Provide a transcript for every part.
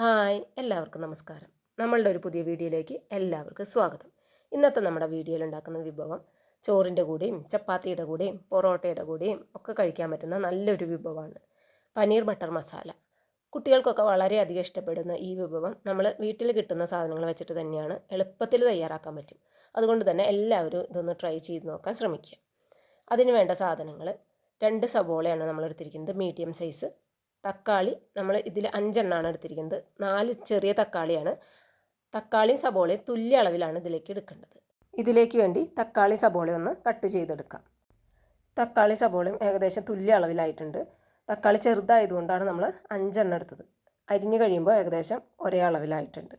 Hi എല്ലാവർക്കും നമസ്കാരം. നമ്മളുടെ ഒരു പുതിയ വീഡിയോയിലേക്ക് എല്ലാവർക്കും സ്വാഗതം. ഇന്നത്തെ നമ്മുടെ വീഡിയോയിൽ ഉണ്ടാക്കുന്ന വിഭവം ചോറിന്റെ കൂടെയും ചപ്പാത്തിയുടെ കൂടെയും പൊറോട്ടയുടെ കൂടെയും ഒക്കെ കഴിക്കാൻ പറ്റുന്ന നല്ലൊരു വിഭവമാണ് പനീർ ബട്ടർ മസാല. കുട്ടികൾക്കൊക്കെ വളരെയധികം ഇഷ്ടപ്പെടുന്ന ഈ വിഭവം നമ്മൾ വീട്ടിൽ കിട്ടുന്ന സാധനങ്ങൾ വെച്ചിട്ട് തന്നെയാണ് എളുപ്പത്തിൽ തയ്യാറാക്കാൻ പറ്റും. അതുകൊണ്ട് തന്നെ എല്ലാവരും ഇതൊന്ന് ട്രൈ ചെയ്ത് നോക്കാൻ ശ്രമിക്കുക. അതിന് വേണ്ട സാധനങ്ങൾ രണ്ട് സബോളയാണ് നമ്മൾ എടുത്തിരിക്കുന്നത്. മീഡിയം സൈസ് തക്കാളി നമ്മൾ ഇതിൽ അഞ്ചെണ്ണമാണ് എടുത്തിരിക്കുന്നത്. നാല് ചെറിയ തക്കാളിയാണ്. തക്കാളിയും സബോളയും തുല്യ അളവിലാണ് ഇതിലേക്ക് എടുക്കേണ്ടത്. ഇതിലേക്ക് വേണ്ടി തക്കാളി സബോള ഒന്ന് കട്ട് ചെയ്തെടുക്കാം. തക്കാളി സബോളയും ഏകദേശം തുല്യ അളവിലായിട്ടുണ്ട്. തക്കാളി ചെറുതായതുകൊണ്ടാണ് നമ്മൾ അഞ്ചെണ്ണം എടുത്തത്. അരിഞ്ഞു കഴിയുമ്പോൾ ഏകദേശം ഒരേ അളവിലായിട്ടുണ്ട്.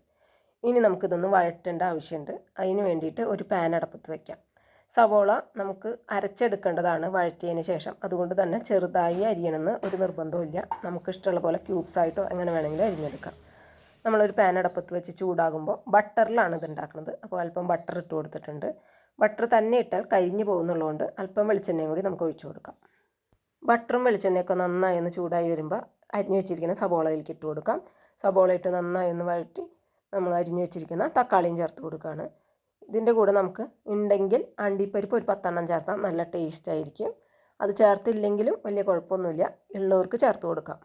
ഇനി നമുക്കിതൊന്ന് വഴറ്റേണ്ട ആവശ്യമുണ്ട്. അതിന് വേണ്ടിയിട്ട് ഒരു പാൻ അടപ്പത്ത് വയ്ക്കാം സവോള നമുക്ക് അരച്ചെടുക്കേണ്ടതാണ് വഴറ്റിയതിന് ശേഷം. അതുകൊണ്ട് തന്നെ ചെറുതായി അരിയണമെന്ന് ഒരു നിർബന്ധമില്ല നമുക്ക് ഇഷ്ടമുള്ള പോലെ ക്യൂബ്സ് ആയിട്ടോ എങ്ങനെ വേണമെങ്കിലും അരിഞ്ഞെടുക്കാം. നമ്മളൊരു പാൻ അടപ്പത്ത് വെച്ച് ചൂടാകുമ്പോൾ ബട്ടറിലാണ് ഇത് ഉണ്ടാക്കുന്നത്. അപ്പോൾ അല്പം ബട്ടർ ഇട്ട് കൊടുത്തിട്ടുണ്ട്. ബട്ടർ തന്നെ ഇട്ടാൽ കരിഞ്ഞു പോകുന്നുള്ളതുകൊണ്ട് അല്പം വെളിച്ചെണ്ണയും കൂടി നമുക്ക് ഒഴിച്ചു കൊടുക്കാം. ബട്ടറും വെളിച്ചെണ്ണയൊക്കെ നന്നായി ഒന്ന് ചൂടായി വരുമ്പോൾ അരിഞ്ഞു വെച്ചിരിക്കുന്ന സബോളയിലേക്ക് ഇട്ട് കൊടുക്കാം. സബോള ഇട്ട് നന്നായി ഒന്ന് വഴറ്റി നമ്മൾ അരിഞ്ഞു വെച്ചിരിക്കുന്ന തക്കാളിയും ചേർത്ത് കൊടുക്കുകയാണ്. ഇതിന്റെ കൂടെ നമുക്ക് ഉണ്ടെങ്കിൽ അണ്ടിപ്പരിപ്പ് ഒരു പത്തെണ്ണം ചേർത്താൽ നല്ല ടേസ്റ്റ് ആയിരിക്കും. അത് ചേർത്തില്ലെങ്കിലും വലിയ കുഴപ്പമൊന്നുമില്ല. ഉള്ളവർക്ക് ചേർത്ത് കൊടുക്കാം.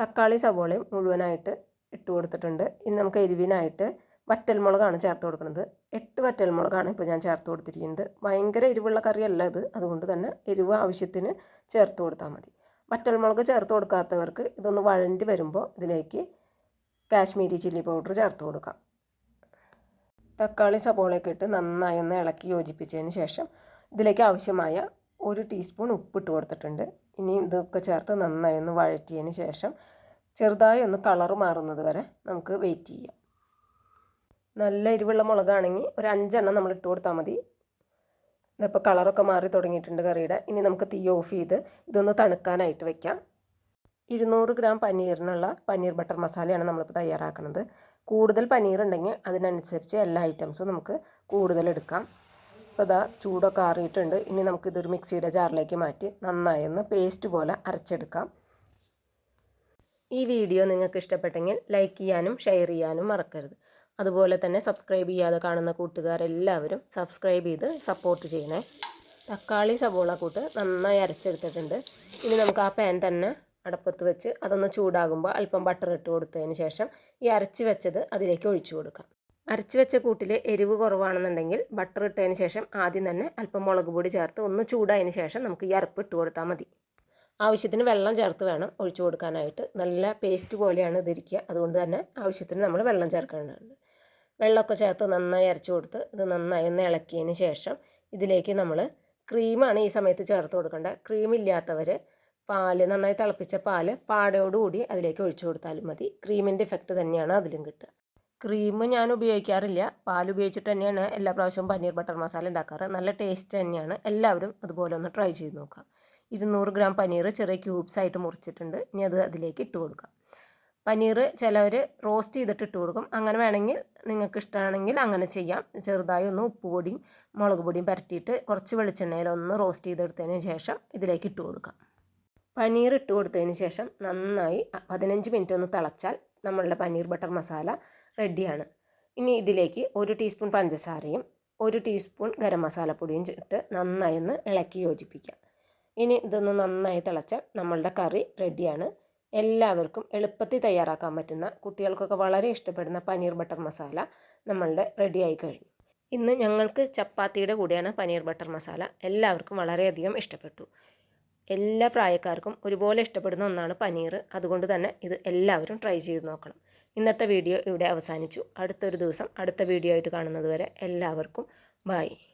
തക്കാളി സവോളയും മുഴുവനായിട്ട് ഇട്ട് കൊടുത്തിട്ടുണ്ട്. ഇനി നമുക്ക് എരിവിനായിട്ട് വറ്റൽമുളകാണ് ചേർത്ത് കൊടുക്കുന്നത്. എട്ട് വറ്റൽമുളകാണ് ഇപ്പോൾ ഞാൻ ചേർത്ത് കൊടുത്തിരിക്കുന്നത്. ഭയങ്കര എരിവുള്ള കറിയല്ല ഇത്. അതുകൊണ്ട് തന്നെ എരിവ് ആവശ്യത്തിന് ചേർത്ത് കൊടുത്താൽ മതി. വറ്റൽമുളക് ചേർത്ത് കൊടുക്കാത്തവർക്ക് ഇതൊന്ന് വഴണ്ടി വരുമ്പോൾ ഇതിലേക്ക് കാശ്മീരി ചില്ലി പൗഡർ ചേർത്ത് കൊടുക്കാം. തക്കാളി സബോളയൊക്കെ ഇട്ട് നന്നായി ഒന്ന് ഇളക്കി യോജിപ്പിച്ചതിന് ശേഷം ഇതിലേക്ക് ആവശ്യമായ ഒരു ടീസ്പൂൺ ഉപ്പിട്ട് കൊടുത്തിട്ടുണ്ട്. ഇനി ഇതൊക്കെ ചേർത്ത് നന്നായി ഒന്ന് വഴറ്റിയതിന് ശേഷം ചെറുതായി ഒന്ന് കളർ മാറുന്നത് വരെ നമുക്ക് വെയിറ്റ് ചെയ്യാം. നല്ല എരിവുള്ള മുളകാണെങ്കിൽ ഒരു അഞ്ചെണ്ണം നമ്മൾ ഇട്ട് കൊടുത്താൽ മതി. ഇതിപ്പോൾ കളറൊക്കെ മാറി തുടങ്ങിയിട്ടുണ്ട് കറിയുടെ. ഇനി നമുക്ക് തീ ഓഫ് ചെയ്ത് ഇതൊന്ന് തണുക്കാനായിട്ട് വെക്കാം. ഇരുന്നൂറ് ഗ്രാം പനീറിനുള്ള പനീർ ബട്ടർ മസാലയാണ് നമ്മളിപ്പോൾ തയ്യാറാക്കുന്നത്. കൂടുതൽ പനീർ ഉണ്ടെങ്കിൽ അതിനനുസരിച്ച് എല്ലാ ഐറ്റംസും നമുക്ക് കൂടുതൽ എടുക്കാം. അപ്പോൾ ഇതാ ചൂടൊക്കെ ആറിയിട്ടുണ്ട്. ഇനി നമുക്കിതൊരു മിക്സിയുടെ ജാറിലേക്ക് മാറ്റി നന്നായി ഒന്ന് പേസ്റ്റ് പോലെ അരച്ചെടുക്കാം. ഈ വീഡിയോ നിങ്ങൾക്ക് ഇഷ്ടപ്പെട്ടെങ്കിൽ ലൈക്ക് ചെയ്യാനും ഷെയർ ചെയ്യാനും മറക്കരുത്. അതുപോലെ തന്നെ സബ്സ്ക്രൈബ് ചെയ്യാതെ കാണുന്ന കൂട്ടുകാരെല്ലാവരും സബ്സ്ക്രൈബ് ചെയ്ത് സപ്പോർട്ട് ചെയ്യണേ. തക്കാളി സബോള കൂട്ട് നന്നായി അരച്ചെടുത്തിട്ടുണ്ട്. ഇനി നമുക്ക് ആ പാൻ തന്നെ അടപ്പത്ത് വെച്ച് അതൊന്ന് ചൂടാകുമ്പോൾ അല്പം ബട്ടർ ഇട്ട് കൊടുത്തതിന് ശേഷം ഈ അരച്ച് വെച്ചത് അതിലേക്ക് ഒഴിച്ചു കൊടുക്കാം. അരച്ച് വെച്ച കൂട്ടിൽ എരിവ് കുറവാണെന്നുണ്ടെങ്കിൽ ബട്ടർ ഇട്ടതിന് ശേഷം ആദ്യം തന്നെ അല്പം മുളക് പൊടി ചേർത്ത് ഒന്ന് ചൂടായതിന് ശേഷം നമുക്ക് ഈ അരപ്പ് ഇട്ട് കൊടുത്താൽ മതി. ആവശ്യത്തിന് വെള്ളം ചേർത്ത് വേണം ഒഴിച്ചു കൊടുക്കാനായിട്ട്. നല്ല പേസ്റ്റ് പോലെയാണ് ഇതിരിക്കുക അതുകൊണ്ട് തന്നെ ആവശ്യത്തിന് നമ്മൾ വെള്ളം ചേർക്കേണ്ടതുണ്ട്. വെള്ളമൊക്കെ ചേർത്ത് നന്നായി അരച്ചു കൊടുത്ത് ഇത് നന്നായി ഒന്ന് ഇളക്കിയതിന് ശേഷം ഇതിലേക്ക് നമ്മൾ ക്രീമാണ് ഈ സമയത്ത് ചേർത്ത് കൊടുക്കേണ്ടത്. ക്രീം ഇല്ലാത്തവർ പാൽ നന്നായി തിളപ്പിച്ച പാൽ പാടയോടുകൂടി അതിലേക്ക് ഒഴിച്ചു കൊടുത്താലും മതി. ക്രീമിന്റെ ഇഫക്റ്റ് തന്നെയാണ് അതിലും കിട്ടുക. ക്രീം ഞാൻ ഉപയോഗിക്കാറില്ല. പാൽ ഉപയോഗിച്ചിട്ട് തന്നെയാണ് എല്ലാ പ്രാവശ്യവും പനീർ ബട്ടർ മസാല ഉണ്ടാക്കാറ്. നല്ല ടേസ്റ്റ് തന്നെയാണ്. എല്ലാവരും അതുപോലെ ഒന്ന് ട്രൈ ചെയ്ത് നോക്കുക. ഇരുന്നൂറ് ഗ്രാം പനീർ ചെറിയ ക്യൂബ്സ് ആയിട്ട് മുറിച്ചിട്ടുണ്ട്. ഇനി അത് അതിലേക്ക് ഇട്ട് കൊടുക്കാം പനീർ ചിലവർ റോസ്റ്റ് ചെയ്തിട്ട് ഇട്ട് കൊടുക്കും. അങ്ങനെ വേണമെങ്കിൽ നിങ്ങൾക്ക് ഇഷ്ടമാണെങ്കിൽ അങ്ങനെ ചെയ്യാം. ചെറുതായി ഒന്ന് ഉപ്പ് പൊടിയും മുളക് പൊടിയും പരട്ടിയിട്ട് കുറച്ച് വെളിച്ചെണ്ണയിൽ ഒന്ന് റോസ്റ്റ് ചെയ്തെടുത്തതിന് ശേഷം ഇതിലേക്ക് ഇട്ട് കൊടുക്കാം പനീർ ഇട്ട് കൊടുത്തതിന് ശേഷം നന്നായി പതിനഞ്ച് മിനിറ്റ് ഒന്ന് തിളച്ചാൽ നമ്മളുടെ പനീർ ബട്ടർ മസാല റെഡിയാണ്. ഇനി ഇതിലേക്ക് ഒരു ടീസ്പൂൺ പഞ്ചസാരയും ഒരു ടീസ്പൂൺ ഗരം മസാലപ്പൊടിയും ഇട്ട് നന്നായി ഒന്ന് ഇളക്കി യോജിപ്പിക്കാം. ഇനി ഇതൊന്ന് നന്നായി തിളച്ചാൽ നമ്മളുടെ കറി റെഡിയാണ്. എല്ലാവർക്കും എളുപ്പത്തിൽ തയ്യാറാക്കാൻ പറ്റുന്ന കുട്ടികൾക്കൊക്കെ വളരെ ഇഷ്ടപ്പെടുന്ന പനീർ ബട്ടർ മസാല നമ്മളുടെ റെഡിയായി കഴിഞ്ഞു. ഇന്ന് ഞങ്ങൾക്ക് ചപ്പാത്തിയുടെ കൂടെയാണ് പനീർ ബട്ടർ മസാല. എല്ലാവർക്കും വളരെയധികം ഇഷ്ടപ്പെട്ടു. എല്ലാ പ്രായക്കാർക്കും ഒരുപോലെ ഇഷ്ടപ്പെടുന്ന ഒന്നാണ് പനീർ. അതുകൊണ്ട് തന്നെ ഇത് എല്ലാവരും ട്രൈ ചെയ്ത് നോക്കണം. ഇന്നത്തെ വീഡിയോ ഇവിടെ അവസാനിച്ചു. അടുത്തൊരു ദിവസം അടുത്ത വീഡിയോ ആയിട്ട് കാണുന്നത് വരെ എല്ലാവർക്കും ബായ്